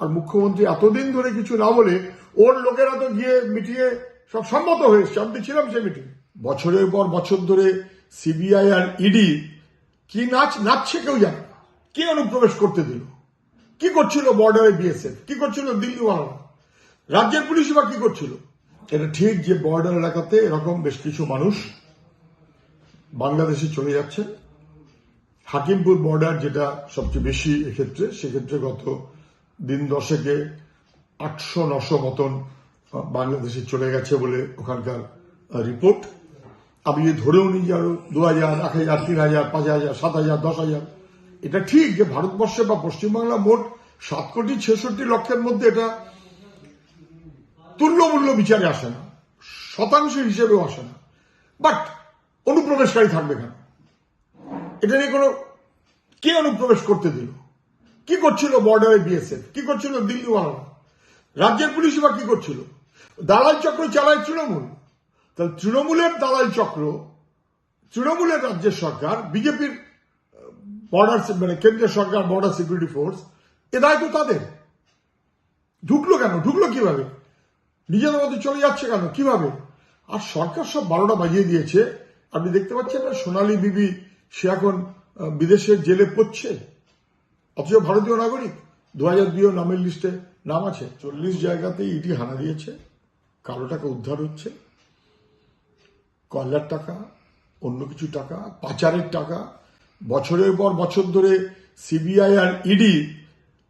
আর মুখ্যমন্ত্রী এতদিন ধরে কিছু না বলে, ওর লোকেরা তো গিয়ে মিটিয়ে সব সম্মত হয়েছে। আমি ছিলাম সেই মিটিং বছরের পর বছর ধরে সিবিআই আর ইডি কি নাচ, নাচছে কেউ জানে কে অনুপ্রবেশ করতে দিল? কি করছিল বর্ডারে বিএসএফ কি করছিল দিল্লি ওয়ালারা? রাজ্যের পুলিশ বা কি করছিল? এটা ঠিক যে বর্ডার এলাকাতে এরকম বেশ কিছু মানুষ বাংলাদেশে চলে যাচ্ছে হাকিমপুর বর্ডার যেটা সবচেয়ে বেশি এক্ষেত্রে, সেক্ষেত্রে গত দিন দশেকে আটশো নশো মতন বাংলাদেশে চলে গেছে বলে ওখানকার রিপোর্ট। আমি ধরেও নিই যে আরও দু হাজার এক হাজার তিন হাজার পাঁচ হাজার সাত হাজার দশ হাজার এটা ঠিক যে ভারতবর্ষে বা পশ্চিমবাংলা মোট সাত কোটি ছেষট্টি লক্ষের মধ্যে এটা তুল্যমূল্য বিচারে আসে না, শতাংশ হিসেবেও আসে না। বাট অনুপ্রবেশকারী থাকবে কেন? এটা নিয়ে কোনো কে অনুপ্রবেশ করতে দিল? কি করছিল বর্ডারে বিএসএফ কি করছিল দিল্লি ওয়ালারা রাজ্যের পুলিশ বা কি করছিল? দালাল চক্র চালায় তৃণমূল। তাহলে তৃণমূলের দালাল চক্র, তৃণমূলের রাজ্যের সরকার, বিজেপির বর্ডার মানে কেন্দ্রীয় সরকার বর্ডার সিকিউরিটি ফোর্স এ দায় তো তাদের। ঢুকলো কেন? ঢুকলো কীভাবে? নিজেদের মধ্যে চলে যাচ্ছে কেন? কীভাবে? আর সরকার সব বারোটা বাজিয়ে দিয়েছে। আপনি দেখতে পাচ্ছেন না, সোনালী বিবি সে এখন বিদেশের জেলে পড়ছে? অথচ ভারতীয় নাগরিক দু হাজার দুইও নামের লিস্টে নাম আছে। চল্লিশ জায়গাতে ইডি হানা দিয়েছে, কালো টাকা উদ্ধার হচ্ছে, কয়লার টাকা, অন্য কিছু টাকা, পাচারের টাকা। বছরের পর বছর ধরে সিবিআই আর ইডি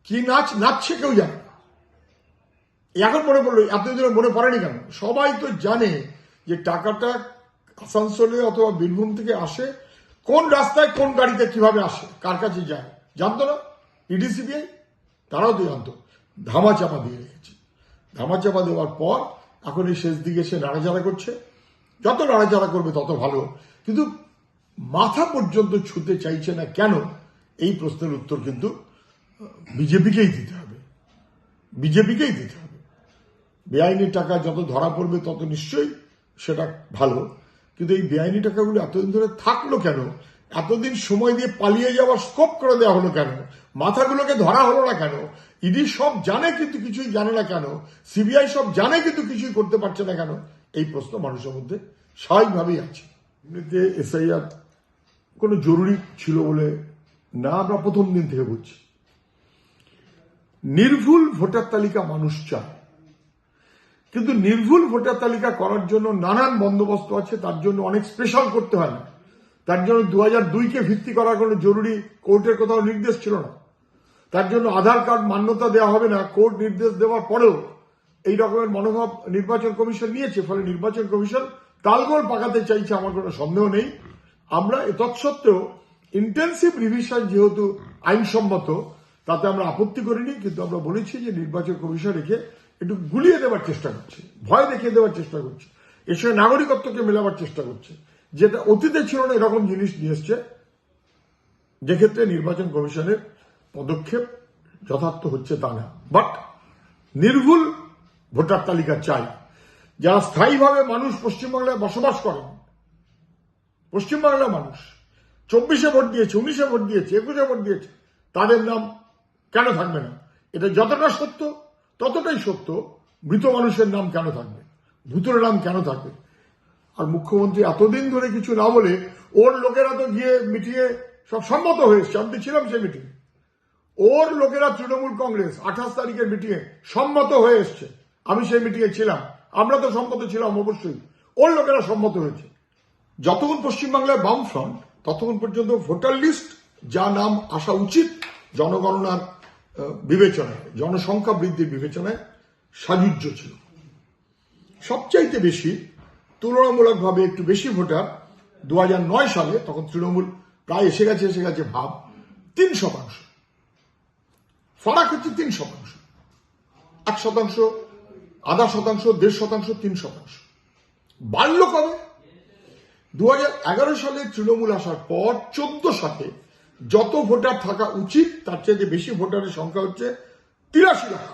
কি নাচ নাচছে কেউ জানে এখন মনে পড়ল, এতদিন মনে পড়েনি কেন? সবাই তো জানে যে টাকাটা আসানসোলে অথবা বীরভূম থেকে আসে, কোন রাস্তায় কোন গাড়িতে কীভাবে আসে, কার কাছে যায়। জানতো না? ইডি সিবিআই তারাও তো জানতো ধামা চাপা দিয়ে রেখেছে ধামা চাপা দেওয়ার পর এখন এই শেষ দিকে সে নাড়াচাড়া করছে। যত নাড়াচাড়া করবে তত ভালো। কিন্তু মাথা পর্যন্ত ছুতে চাইছে না কেন? এই প্রশ্নের উত্তর কিন্তু বিজেপিকেই দিতে হবে। বিজেপিকেই দিতে হবে। বেআইনি টাকা যত ধরা পড়বে তত নিশ্চয়ই সেটা ভালো। কিন্তু এই বেআইনি টাকাগুলো এতদিন ধরে থাকল কেন? এতদিন সময় দিয়ে পালিয়ে যাওয়ার স্কোপ করে দেওয়া হলো কেন? মাথাগুলোকে ধরা হলো না কেন? ইডি সব জানে কিন্তু কিছুই জানে না কেন? সিবিআই সব জানে কিন্তু কিছুই করতে পারছে না কেন? এই প্রশ্ন মানুষের মধ্যে স্বাভাবিকভাবেই আছে। এমনিতে এসআইআর কোনো জরুরি ছিল বলে না আমরা প্রথম দিন থেকে বুঝছি নির্ভুল ভোটার তালিকা মানুষ চায়। কিন্তু নির্ভুল ভোটার তালিকা করার জন্য নানান বন্দোবস্ত আছে, তার জন্য অনেক স্পেশাল করতে হয় না। তার জন্য দু হাজার দুইকে ভিত্তি করার কোনো জরুরি কোর্টের কোথাও নির্দেশ ছিল না। তার জন্য আধার কার্ড মান্যতা দেওয়া হবে না, কোর্ট নির্দেশ দেওয়ার পরেও এই রকমের মনোভাব নির্বাচন কমিশন নিয়েছে, ফলে নির্বাচন কমিশন তালগোল পাকাতে চাইছে আমার কোনো সন্দেহ নেই। আমরা তৎসত্ত্বেও ইন্টেন্সিভ রিভিশন যেহেতু আইনসম্মত, তাতে আমরা আপত্তি করিনি, কিন্তু আমরা বলেছি যে নির্বাচন কমিশন একে একটু গুলিয়ে দেওয়ার চেষ্টা করছে, ভয় দেখিয়ে দেওয়ার চেষ্টা করছে, এর সঙ্গে নাগরিকত্বকে মেলাবার চেষ্টা করছে, যেটা অতীতে ছিল না, এরকম জিনিস নিয়ে এসছে। যেক্ষেত্রে নির্বাচন কমিশনের পদক্ষেপ যথার্থ হচ্ছে তা না। বাট নির্ভুল ভোটার তালিকা চাই। যারা স্থায়ীভাবে মানুষ পশ্চিমবাংলায় বসবাস করেন, পশ্চিমবাংলার মানুষ, চব্বিশে ভোট দিয়েছে, উনিশে ভোট দিয়েছে, একুশে ভোট দিয়েছে, তাদের নাম কেন থাকবে না? এটা যতটা সত্য, ততটাই সত্য মৃত মানুষের নাম কেন থাকবে? ভূতের নাম কেন থাকবে? আর মুখ্যমন্ত্রী এতদিন ধরে কিছু না বলে ওর লোকেরা তো গিয়ে মিটিয়ে সব সম্মত হয়েছে আমি ছিলাম সে মিটিং ওর লোকেরা তৃণমূল কংগ্রেস আঠাশ তারিখের মিটিংয়ে সম্মত হয়ে এসছে। আমি সেই মিটিংয়ে ছিলাম। আমরা তো সম্মত ছিলাম অবশ্যই। ওর লোকেরা সম্মত হয়েছে। যতক্ষণ পশ্চিমবাংলায় বাম ফ্রন্ট ততক্ষণ পর্যন্ত ভোটার লিস্ট, যা নাম আসা উচিত জনগণনার বিবেচনায়, জনসংখ্যা বৃদ্ধির বিবেচনায় সাজুজ্য ছিল। সবচাইতে বেশি, তুলনামূলকভাবে একটু বেশি ভোটার দু হাজার নয় সালে, তখন তৃণমূল প্রায় এসে গেছে এসে গেছে ভাব, তিন শতাংশ। ফারাক হচ্ছে তিন শতাংশ। এক শতাংশ, আধা শতাংশ, দেড় শতাংশ, তিন শতাংশ। বাড়লো কবে? দু হাজার এগারো সালে তৃণমূল আসার পর চোদ্দ সাথে যত ভোটার থাকা উচিত, তার চেয়ে বেশি ভোটারের সংখ্যা হচ্ছে তিরাশি লক্ষ।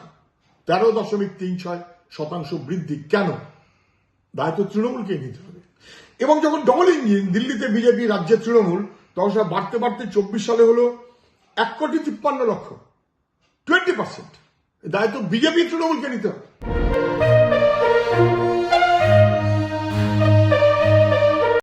তেরো দশমিক তিন ছয় শতাংশ বৃদ্ধি কেন? দায়িত্ব তৃণমূলকে নিতে হবে। এবং যখন ডবল ইঞ্জিন দিল্লিতে বিজেপি, রাজ্যে তৃণমূল, তখন সেটা বাড়তে বাড়তে চব্বিশ সালে হলো এক কোটি তিপ্পান্ন লক্ষ। টোয়েন্টি পার্সেন্ট দায়িত্ব বিজেপি তৃণমূলকে নিতে হবে